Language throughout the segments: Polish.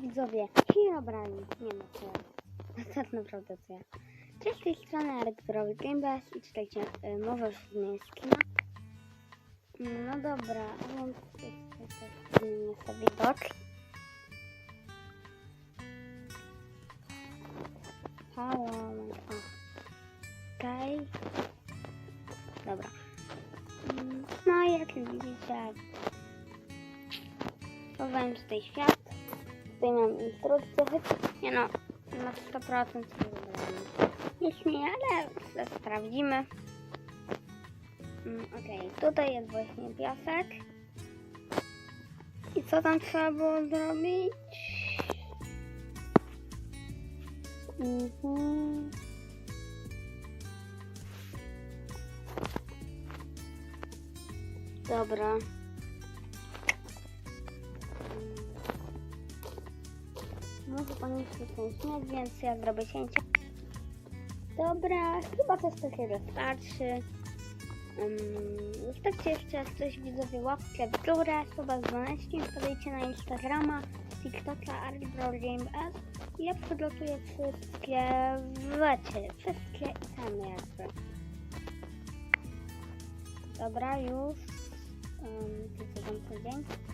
widzowie, Herobrine, nie ma co ja. Tak naprawdę co ja. Cześć, z tej strony Arek Zdrowy Gamebase i czytajcie, y, zmienię skina. No dobra, jeszcze zmienię sobie widok. Halo. Okej. Dobra. Mm, No jak widzicie, chowałem tutaj świat. Tutaj mam instrukcję, choć nie no, na 100% sobie wybrałem. Nic nie, ale sprawdzimy. Mm, Okej, tutaj jest właśnie piasek. I co tam trzeba było zrobić? Mhm. Dobra. Może pan jeszcze ten śnieg, więc ja zrobię cięcie. Dobra, chyba coś takiego starczy. Um, jeszcze jak coś widzowie łapkę w górę, chyba z na Instagrama, TikToka, ArtBrawlGameS i ja przygotuję wszystkie, wiecie, wszystkie itemy jakby. Dobra, już. Um, tam co. No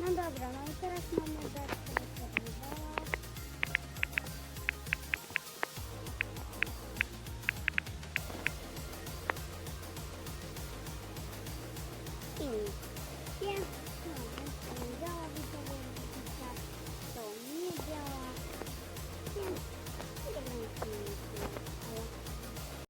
No dobra, no i teraz mamy rzeczy.